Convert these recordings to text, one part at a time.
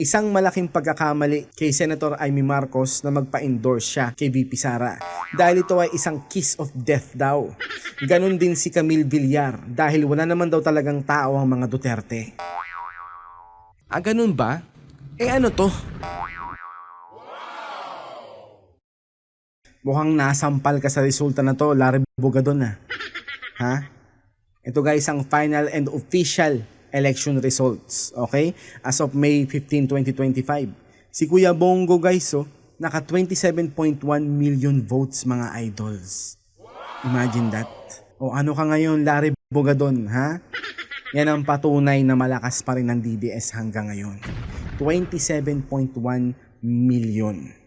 Isang malaking pagkakamali kay Senator Amy Marcos na magpa-endorse siya kay VP Sara dahil ito ay isang kiss of death daw. Ganon din si Camille Villar dahil wala naman daw talagang tao ang mga Duterte. Ah, ganun ba? Eh ano to? Mukhang nasampal ka sa resulta na to, Larry Bugadon ah. Ha? Ito guys ang final and official election results, okay? As of May 15, 2025. Si Kuya Bongo guys, oh, naka 27.1 million votes mga idols. Imagine that. O ano ka ngayon, Larry Bugadon, ha? Yan ang patunay na malakas pa rin ang DDS hanggang ngayon. 27.1 million.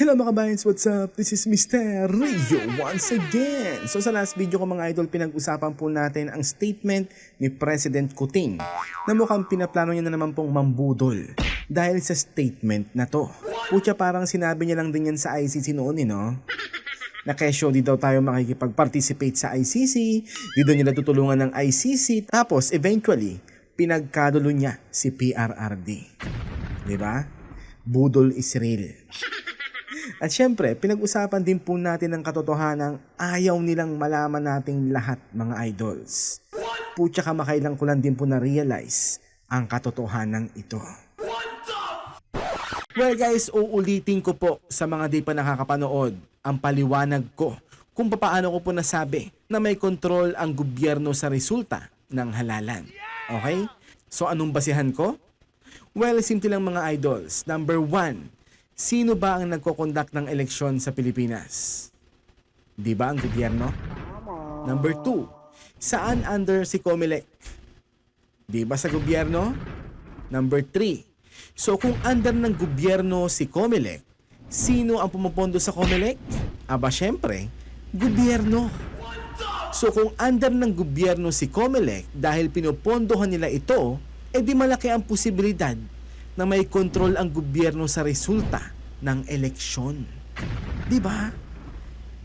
Hello mga bayans, what's up? This is Mr. Rio once again. So sa last video ko mga idol, pinag-usapan po natin ang statement ni President Kuting na mukhang pinaplano niya na naman pong mambudol dahil sa statement na to. Pucha parang sinabi niya lang din yan sa ICC noon eh no? na kesyo di daw tayo makikipag-participate sa ICC, di daw nila tutulungan ng ICC, tapos eventually, pinagkadulo niya si PRRD. Ba? Budol is real. At syempre, pinag-usapan din po natin ang katotohanan ayaw nilang malaman nating lahat mga idols. Putya kamakailang ko lang din po na-realize ang katotohanan ito. Well guys, uulitin ko po sa mga di pa nakakapanood ang paliwanag ko kung paano ko po nasabi na may kontrol ang gobyerno sa resulta ng halalan. Okay? So anong basihan ko? Well, simple lang mga idols. Number one, sino ba ang nagkoconduct ng eleksyon sa Pilipinas? Di ba ang gobyerno? Number two, saan under si Comelec? Di ba sa gobyerno? Number three, so kung under ng gobyerno si Comelec, sino ang pumupondo sa Comelec? Aba syempre, gobyerno. So kung under ng gobyerno si Comelec dahil pinupondohan nila ito, eh di malaki ang posibilidad na may kontrol ang gobyerno sa resulta ng eleksyon. Di ba?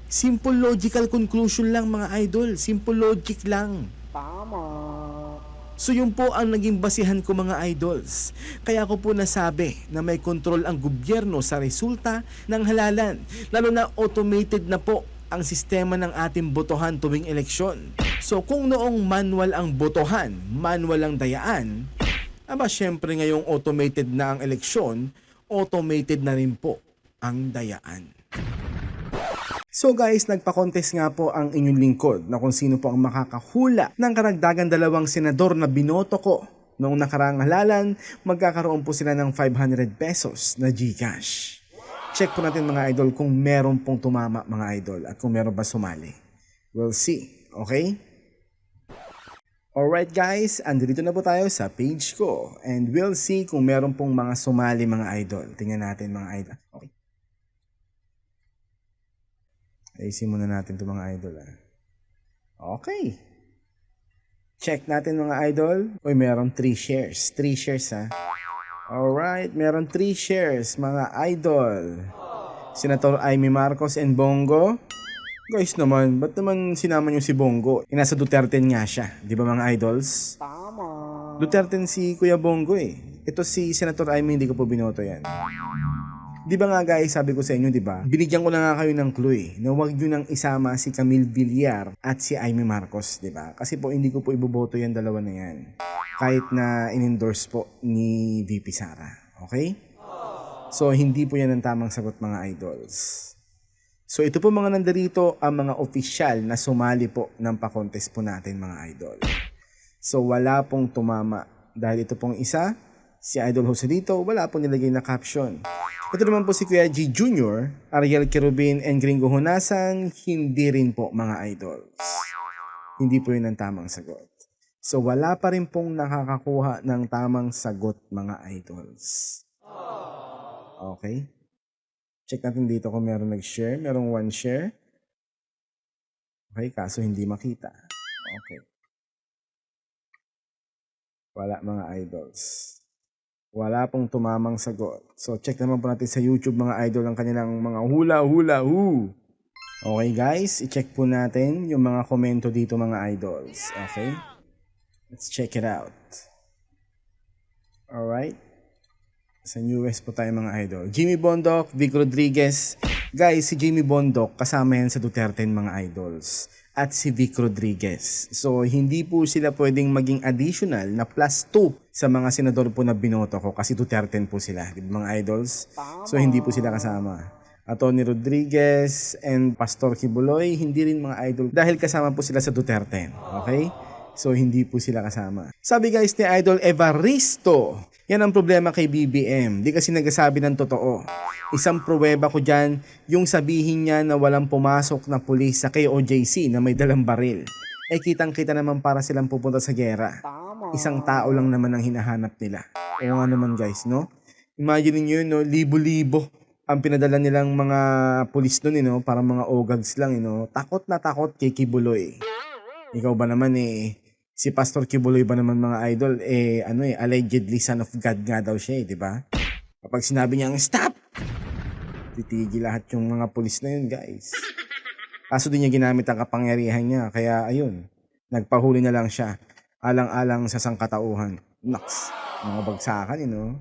Simple logical conclusion lang mga idol. Simple logic lang. So yun po ang naging basihan ko mga idols. Kaya ko po nasabi na may kontrol ang gobyerno sa resulta ng halalan. Lalo na automated na po ang sistema ng ating botohan tuwing eleksyon. So kung noong manual ang botohan, manual ang dayaan, aba syempre ngayong automated na ang eleksyon, automated na rin po ang dayaan. So guys, nagpa-contest nga po ang inyong lingkod na kung sino po ang makakahula ng karagdagan dalawang senador na binoto ko. Noong nakaraang halalan, magkakaroon po sila ng 500 pesos na Gcash. Check po natin mga idol kung meron pong tumama mga idol at kung meron ba sumali. We'll see, okay? Alright guys, andito na po tayo sa page ko and we'll see kung meron pong mga sumali mga idol. Tingnan natin mga idol. Okay. Ayusin muna natin itong mga idol ah. Okay. Check natin mga idol. Uy, meron 3 shares. 3 shares ha. Alright, meron 3 shares mga idol. Senator Amy Marcos and Bongo. Guys naman, ba't naman sinama niyo si Bongo? Eh, nasa Duterte nga siya. Di ba mga idols? Tama. Duterte si Kuya Bongo eh. Ito si Senator Amy, hindi ko po binoto yan. Di ba nga guys, sabi ko sa inyo, di ba? Binigyan ko na nga kayo ng clue eh, na huwag nyo nang isama si Camille Villar at si Amy Marcos, di ba? Kasi po hindi ko po iboboto yan dalawa na yan. Kahit na in-endorse po ni VP Sara. Okay? So, hindi po yan ang tamang sagot mga idols. So, ito po mga nandarito ang mga opisyal na sumali po ng pa-contest po natin mga idol. So, wala pong tumama. Dahil ito pong isa, si Idol Jose dito, wala pong nilagay na caption. Ito naman po si Kuya G Jr., Ariel Kerubin, and Gringo Hunasan, hindi rin po mga idols. Hindi po yun ang tamang sagot. So wala pa rin pong nakakakuha ng tamang sagot mga idols. Okay? Check natin dito kung meron nag-share. Merong one share. Okay, kaso hindi makita. Okay. Wala mga idols. Wala pong tumamang sagot. So, check naman po natin sa YouTube mga idol ang kanilang mga hula-hula hu. Okay guys, i-check po natin yung mga komento dito mga idols. Okay? Let's check it out. Alright. Sa US po tayo mga idol. Jimmy Bondoc, Vic Rodriguez. Guys, si Jimmy Bondoc kasama yan sa Duterte mga idols. At si Vic Rodriguez. So, hindi po sila pwedeng maging additional na plus 2 sa mga senador po na binoto ko kasi Duterte po sila, mga idols? So, hindi po sila kasama. Atty. Rodriguez and Pastor Kibuloy, hindi rin mga idol dahil kasama po sila sa Duterte. Okay? So, hindi po sila kasama. Sabi guys ni Idol Evaristo, yan ang problema kay BBM. Di kasi nagsasabi ng totoo. Isang pruweba ko dyan, yung sabihin niya na walang pumasok na pulis sa KOJC na may dalang baril. Eh kitang-kita naman para silang pupunta sa gera. Isang tao lang naman ang hinahanap nila. Oo nga naman guys, no? Imagine niyo yun, no? Libo-libo ang pinadala nilang mga pulis doon, you know, para mga ogags lang, you know. Takot na takot kay Kibuloy. Ikaw ba naman eh, si Pastor Kibuloy ba naman mga idol, eh, ano eh, allegedly son of God nga daw siya eh, di ba? Kapag sinabi niyang, stop! Titigil lahat yung mga pulis na yun, guys. Kaso din niya ginamit ang kapangyarihan niya, kaya ayun, nagpahuli na lang siya, alang-alang sa sangkatauhan. Naks, mga bagsakan, you know.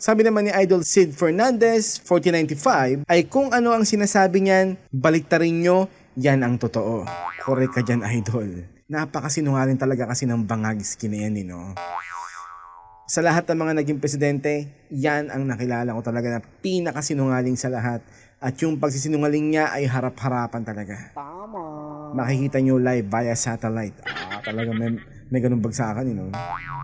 Sabi naman ni Idol Sid Fernandez, 4095, ay kung ano ang sinasabi niyan, baliktarin nyo, yan ang totoo. Correct ka dyan, Idol. Napakasinungaling talaga kasi ng bangag skin na yan, eh, no? Sa lahat ng mga naging presidente, yan ang nakilala ko talaga na pinakasinungaling sa lahat. At yung pagsisinungaling niya ay harap-harapan talaga. Tama. Makikita nyo live via satellite. Ah, talaga may, may ganun bagsakan, you know?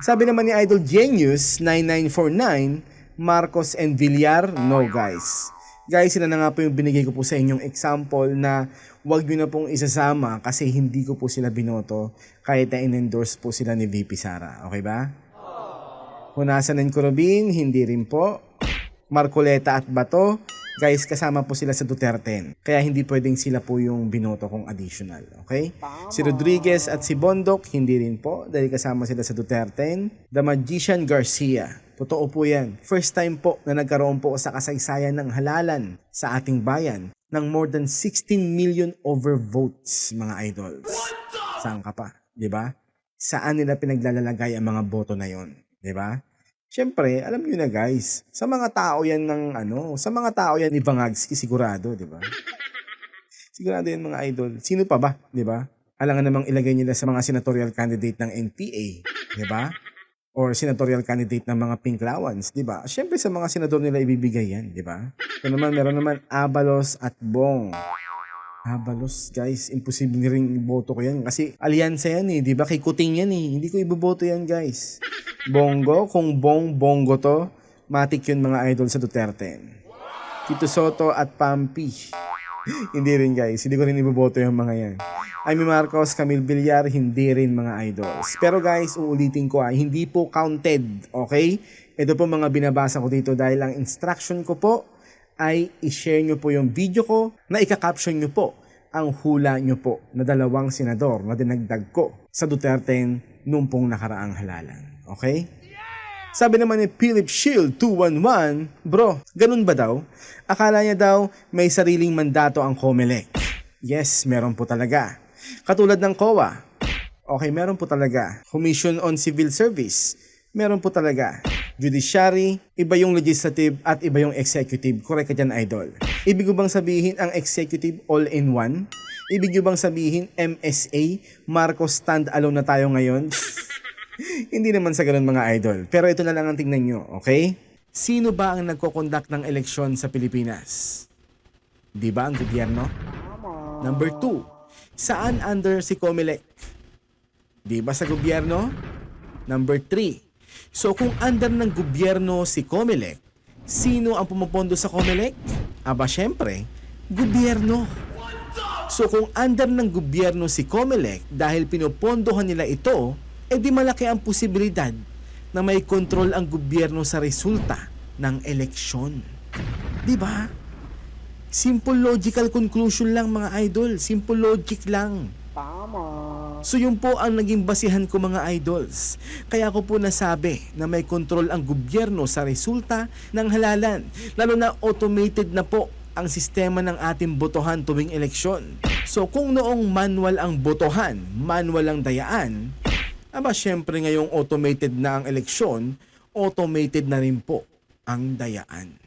Sabi naman ni Idol Genius 9949, Marcos and Villar, no guys. Guys, sila na nga po yung binigay ko po sa inyong example na wag nyo na pong isasama kasi hindi ko po sila binoto kahit na in-endorse po sila ni VP Sara. Okay ba? Hunasan and Corobin, hindi rin po. Marcoleta at Bato, guys, kasama po sila sa Duterte. Kaya hindi pwedeng sila po yung binoto kong additional. Okay? Si Rodriguez at si Bondok, hindi rin po dahil kasama sila sa Duterte. The Magician Garcia, totoo po yan. First time po na nagkaroon po sa kasaysayan ng halalan sa ating bayan ng more than 16 million overvotes, mga idols. Saan ka pa? ba? Saan nila pinaglalalagay ang mga boto na yon? ba? Siyempre, alam niyo na guys, sa mga tao yan ng ano, sa mga tao yan ni Bangagski sigurado, 'di ba? Sigurado yan mga idol. Sino pa ba, 'di ba? Alangan namang ilagay nila sa mga senatorial candidate ng NPA, 'di ba? Or senatorial candidate ng mga pink lawans, 'di ba? Siyempre sa mga senador nila ibibigay yan, 'di ba? Ito naman meron naman Abalos at Bong. Abalos, guys, imposible rin iboto ko yan kasi alyansa yan eh, 'di ba? Kay Kuting yan eh. Hindi ko iboboto yan, guys. Bongo, kung bong bongo to, matik yun mga idol sa Duterte. Tito Soto at Pampi. hindi rin guys, hindi ko rin iboboto yung mga yan. Amy Marcos, Camille Villar, hindi rin mga idols. Pero guys, uulitin ko ah, hindi po counted, okay? Ito po mga binabasa ko dito dahil ang instruction ko po ay i-share nyo po yung video ko na ika-caption nyo po ang hula nyo po na dalawang senador na dinagdag ko sa Duterte nung pong nakaraang halalan. Okay? Sabi naman ni Philip Shield 211, Bro, ganun ba daw? Akala niya daw may sariling mandato ang COMELEC. Yes, meron po talaga. Katulad ng COA. Okay, meron po talaga. Commission on Civil Service. Meron po talaga. Judiciary, iba yung legislative at iba yung executive. Correct ka dyan, idol. Ibig ko bang sabihin ang executive all-in-one? Ibig ko bang sabihin MSA, Marcos stand-alone na tayo ngayon? Hindi naman sa ganun mga idol. Pero ito na lang ang tingnan nyo, okay? Sino ba ang nagkoconduct ng eleksyon sa Pilipinas? Di ba ang gobyerno? Number two, saan under si Comelec? Di ba sa gobyerno? Number three, so kung under ng gobyerno si Comelec, sino ang pumupondo sa Comelec? Aba syempre, gobyerno. So kung under ng gobyerno si Comelec dahil pinupondohan nila ito, eh di malaki ang posibilidad na may kontrol ang gobyerno sa resulta ng eleksyon. Di ba? Simple logical conclusion lang mga idol. Simple logic lang. Tama. So yun po ang naging basihan ko mga idols. Kaya ko po nasabi na may kontrol ang gobyerno sa resulta ng halalan. Lalo na automated na po ang sistema ng ating botohan tuwing eleksyon. So kung noong manual ang botohan, manual ang dayaan, aba syempre ngayong automated na ang eleksyon, automated na rin po ang dayaan.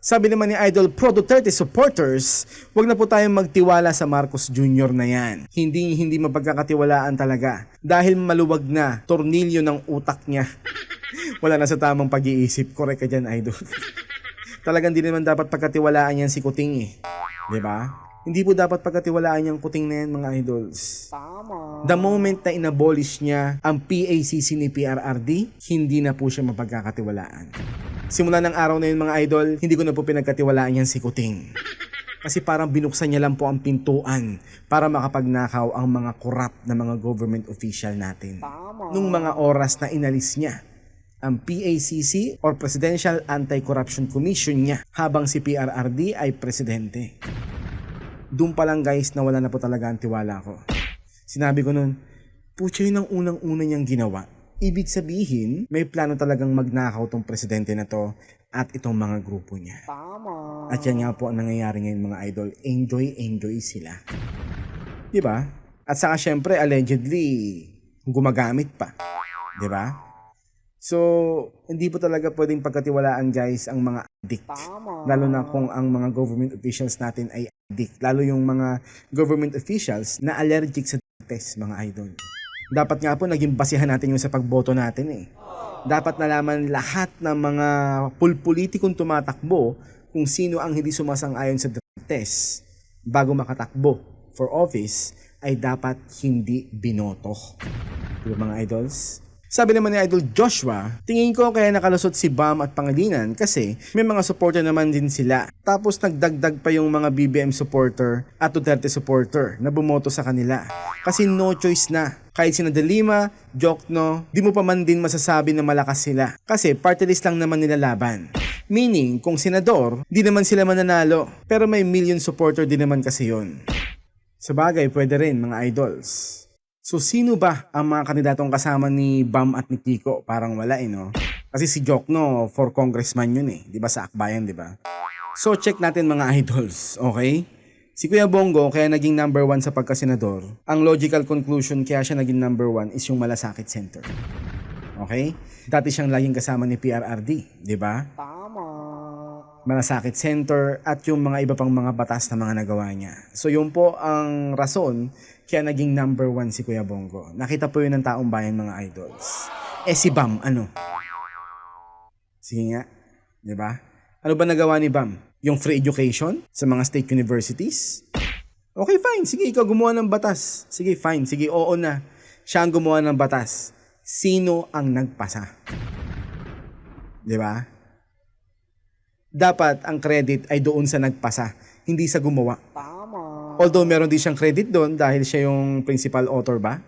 Sabi naman ni Idol Pro Duterte supporters, wag na po tayong magtiwala sa Marcos Jr. na yan. Hindi hindi mapagkakatiwalaan talaga dahil maluwag na tornilyo ng utak niya. Wala na sa tamang pag-iisip. Correct ka dyan, Idol. Talagang di naman dapat pagkatiwalaan yan si Kuting eh. 'Di ba? Hindi po dapat pagkatiwalaan yung kuting na yan, mga idols. The moment na inabolish niya ang PACC ni PRRD, hindi na po siya mapagkakatiwalaan. Simula ng araw na yun, mga idol, hindi ko na po pinagkatiwalaan yan si Kuting. Kasi parang binuksan niya lang po ang pintuan para makapagnakaw ang mga corrupt na mga government official natin. Nung mga oras na inalis niya ang PACC or Presidential Anti-Corruption Commission niya habang si PRRD ay presidente. Doon pa lang guys na wala na po talaga ang tiwala ko. Sinabi ko nun, putya yun ang unang-una niyang ginawa. Ibig sabihin, may plano talagang magnakaw tong presidente na to at itong mga grupo niya. At yan nga po ang nangyayari ngayon mga idol. Enjoy, enjoy sila. Ba? At saka syempre, allegedly, gumagamit pa. Ba? So, hindi po talaga pwedeng pagkatiwalaan guys ang mga addict. Lalo na kung ang mga government officials natin ay addict. Lalo yung mga government officials na allergic sa test, mga idol. Dapat nga po naging basihan natin yung sa pagboto natin eh. Dapat nalaman lahat ng mga pulpolitikong tumatakbo kung sino ang hindi sumasang-ayon sa drug test bago makatakbo for office ay dapat hindi binoto. Diba mga idols? Sabi naman ni Idol Joshua, tingin ko kaya nakalusot si Bam at Pangilinan kasi may mga supporter naman din sila. Tapos nagdagdag pa yung mga BBM supporter at Duterte supporter na bumoto sa kanila. Kasi no choice na. Kahit sina De Lima, Jokno, di mo pa man din masasabi na malakas sila. Kasi party list lang naman nila laban. Meaning, kung senador, di naman sila mananalo. Pero may million supporter din naman kasi yon. Sa bagay, pwede rin mga idols. So sino ba ang mga kandidatong kasama ni Bam at ni Kiko? Parang wala eh, no? Kasi si Jokno for congressman yun eh. Di ba sa Akbayan, di ba? So check natin mga idols, okay? Si Kuya Bongo kaya naging number one sa pagkasenador. Ang logical conclusion kaya siya naging number one is yung Malasakit Center. Okay? Dati siyang laging kasama ni PRRD, di ba? Malasakit Center at yung mga iba pang mga batas na mga nagawa niya. So yun po ang rason kaya naging number one si Kuya Bongo. Nakita po yun ng taong bayan mga idols. Eh si Bam, ano? Sige nga, di ba? Ano ba nagawa ni Bam? Yung free education sa mga state universities? Okay, fine. Sige, ikaw gumawa ng batas. Sige, fine. Sige, oo na. Siya ang gumawa ng batas. Sino ang nagpasa? Di ba? Dapat ang credit ay doon sa nagpasa, hindi sa gumawa. Although meron din siyang credit doon dahil siya yung principal author ba?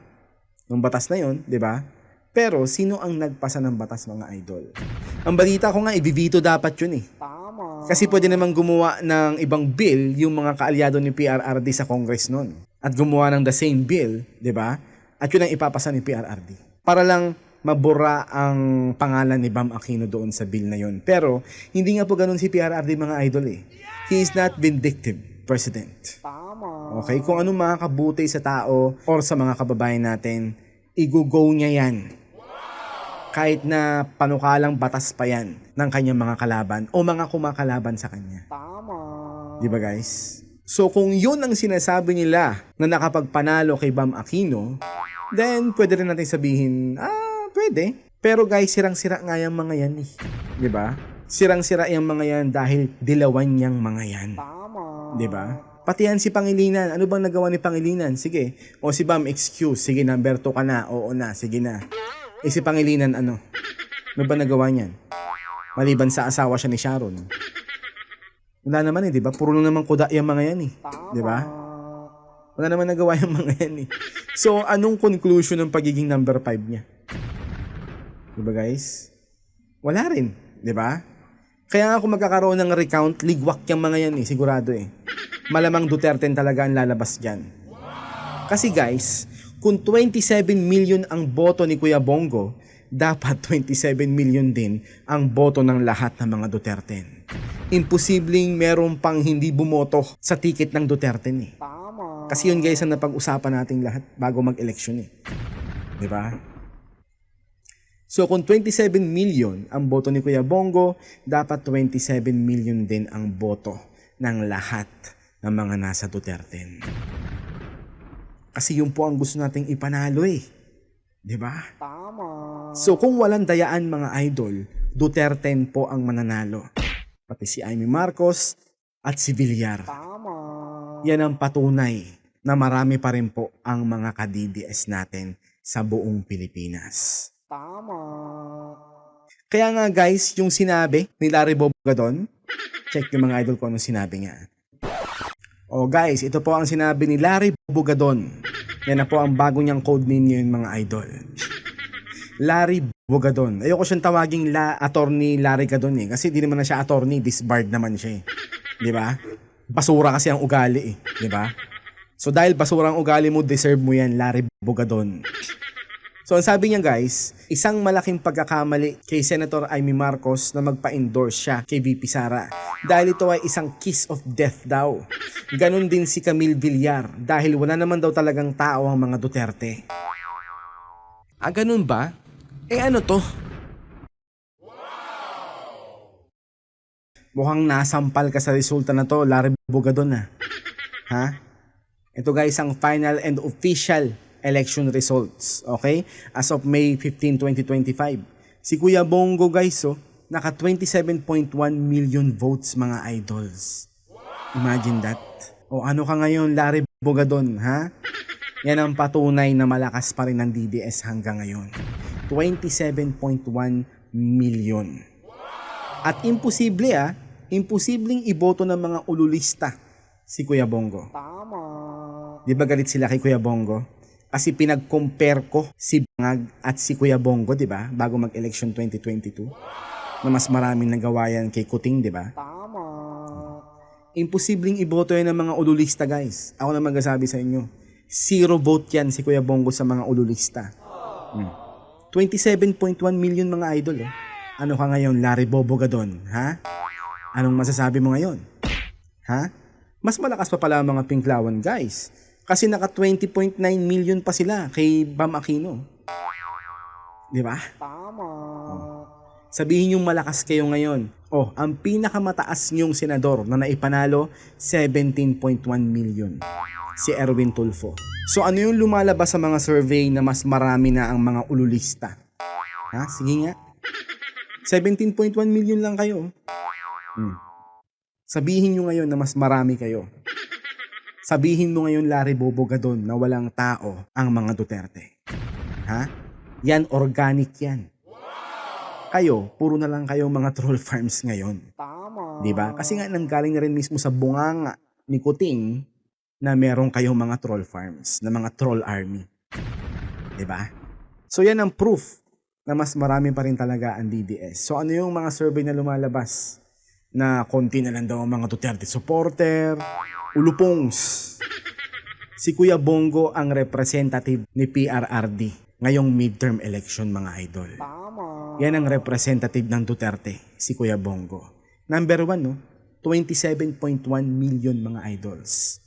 Ng batas na yon, di ba? Pero sino ang nagpasa ng batas mga idol? Ang balita ko nga, ibivito dapat yun eh. Kasi pwede namang gumawa ng ibang bill yung mga kaalyado ni PRRD sa Congress noon. At gumawa ng the same bill, di ba? At yun ang ipapasa ni PRRD. Para lang mabura ang pangalan ni Bam Aquino doon sa bill na yon. Pero hindi nga po ganun si PRRD mga idol eh. He is not vindictive president. Okay, kung anong makakabuti sa tao or sa mga kababayan natin, igugo niya yan. Kahit na panukalang batas pa yan ng kanyang mga kalaban o mga kumakalaban sa kanya. Di ba guys? So kung yun ang sinasabi nila na nakapagpanalo kay Bam Aquino, then pwede rin natin sabihin, ah, pwede. Pero guys, sirang-sira nga yung mga yan eh. Ba? Sirang-sira yung mga yan dahil dilawan niyang mga yan. Di ba? Pati yan si Pangilinan. Ano bang nagawa ni Pangilinan? Sige. O si Bam, excuse. Sige, number 2 ka na. Oo na. Sige na. Eh si Pangilinan, ano? Ano ba nagawa niyan? Maliban sa asawa siya ni Sharon. Wala naman eh, di ba? Puro lang naman kuda yung mga yan eh. Di ba? Wala naman nagawa yung mga yan eh. So, anong conclusion ng pagiging number 5 niya? Di ba guys? Wala rin. Di ba? Kaya nga kung magkakaroon ng recount, ligwak yung mga yan eh, sigurado eh. Malamang Duterte talaga ang lalabas dyan. Kasi guys, kung 27 million ang boto ni Kuya Bongo, dapat 27 million din ang boto ng lahat ng mga Duterte. Imposibleng meron pang hindi bumoto sa ticket ng Duterte eh. Kasi yun guys ang napag-usapan nating lahat bago mag-eleksyon eh. Di ba? So kung 27 million ang boto ni Kuya Bongo, dapat 27 million din ang boto ng lahat ng mga nasa Duterte. Kasi yun po ang gusto nating ipanalo eh. 'Di ba? Tama. So kung walang dayaan mga idol, Duterte po ang mananalo. Pati si Amy Marcos at si Villar. Tama. Yan ang patunay na marami pa rin po ang mga ka-DDS natin sa buong Pilipinas. Tama. Kaya nga guys, yung sinabi ni Larry Boboga doon, check yung mga idol ko anong sinabi niya. Oh guys, ito po ang sinabi ni Larry Bobogadon. Yan na po ang bago niyang code ninyo yung mga idol. Larry Bogadon. Ayoko siyang tawaging la attorney Larry Gadon eh. Kasi di naman na siya attorney, disbarred naman siya eh. Di ba? Basura kasi ang ugali eh. Di ba? So dahil basura ang ugali mo, deserve mo yan, Larry Bogadon. So ang sabi niya guys, isang malaking pagkakamali kay Senator Amy Marcos na magpa-endorse siya kay VP Sara. Dahil ito ay isang kiss of death daw. Ganon din si Camille Villar dahil wala naman daw talagang tao ang mga Duterte. Ah, ganun ba? Eh ano to? Mukhang nasampal ka sa resulta na to, Larry Bugadon na. Ha? Ito guys ang final and official election results. Okay? As of May 15, 2025. Si Kuya Bongo guys, oh, naka 27.1 million votes mga idols. Imagine that. O ano ka ngayon, Larry Bogadon, ha? Yan ang patunay na malakas pa rin ng DDS hanggang ngayon. 27.1 million. At imposible ah, imposibleng iboto ng mga ululista si Kuya Bongo. Tama. Di ba galit sila kay Kuya Bongo? Kasi pinag-compare ko si Bangag at si Kuya Bongo, di ba? Bago mag-election 2022. Na mas maraming nagawa yan kay Kuting, di ba? Tama. Imposibleng iboto yan ng mga ululista, guys. Ako na magsasabi sa inyo. Zero vote yan si Kuya Bongo sa mga ululista. Hmm. 27.1 million mga idol, eh. Ano ka ngayon, Larry Bobogadon, ha? Anong masasabi mo ngayon? Ha? Mas malakas pa pala ang mga pinklawan, guys. Kasi naka 20.9 million pa sila kay Bam Aquino. Di ba? Tama. Sabihin yung malakas kayo ngayon. Oh, ang pinakamataas niyong senador na naipanalo, 17.1 million. Si Erwin Tulfo. So ano yung lumalabas sa mga survey na mas marami na ang mga ululista? Ha? Sige nga. 17.1 million lang kayo. Hmm. Sabihin nyo ngayon na mas marami kayo. Sabihin mo ngayon, Larry Bobogadon, na walang tao ang mga Duterte. Ha? Yan, organic yan. Kayo, puro na lang kayo mga troll farms ngayon. Tama. 'Di ba? Kasi nga nanggaling na rin mismo sa bunganga ni Kuting na meron kayong mga troll farms, na mga troll army. 'Di ba? So yan ang proof na mas marami pa rin talaga ang DDS. So ano yung mga survey na lumalabas? Na konti na lang daw ang mga Duterte supporter, ulupongs. Si Kuya Bongo ang representative ni PRRD ngayong midterm election mga idol. Tama. Yan ang representative ng Duterte, si Kuya Bongo. Number one, no? 27.1 million mga idols.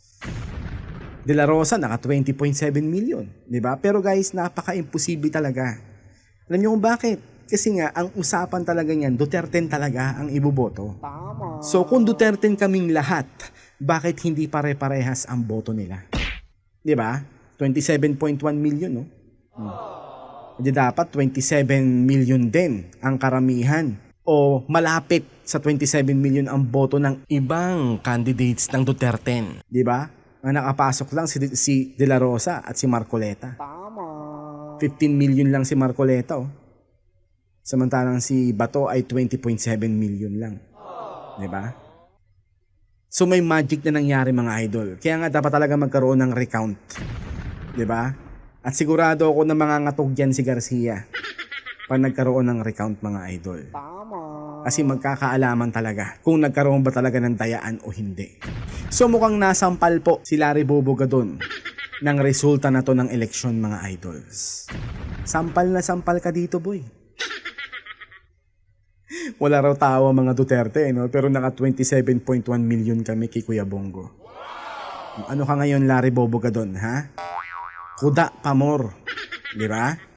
De La Rosa, naka 20.7 million. ba? Pero guys, napaka-imposible talaga. Alam niyo kung bakit? Kasi nga, ang usapan talaga niyan, Duterte talaga ang iboboto. Tama. So kung Duterte kaming lahat, bakit hindi pare-parehas ang boto nila? 'Di ba? 27.1 million, no? Hmm. Di dapat 27 million din ang karamihan o malapit sa 27 million ang boto ng ibang candidates ng Duterte. 'Di ba? Ang nakapasok lang si, si De La Rosa at si Marcoleta. Tama. 15 million lang si Marcoleta, oh. Samantalang si Bato ay 20.7 million lang. ba? So may magic na nangyari mga idol. Kaya nga dapat talaga magkaroon ng recount. ba? At sigurado ako na mangangatog yan si Garcia pag nagkaroon ng recount mga idol. Tama. Kasi magkakaalaman talaga kung nagkaroon ba talaga ng dayaan o hindi. So mukhang nasampal po si Larry Boboga doon ng resulta na to ng eleksyon mga idols. Sampal na sampal ka dito boy. Wala raw tawa mga Duterte, no? pero naka 27.1 million kami kay Kuya Bongo. Ano ka ngayon, Larry Boboga doon, ha? Kuda pamor. Di ba?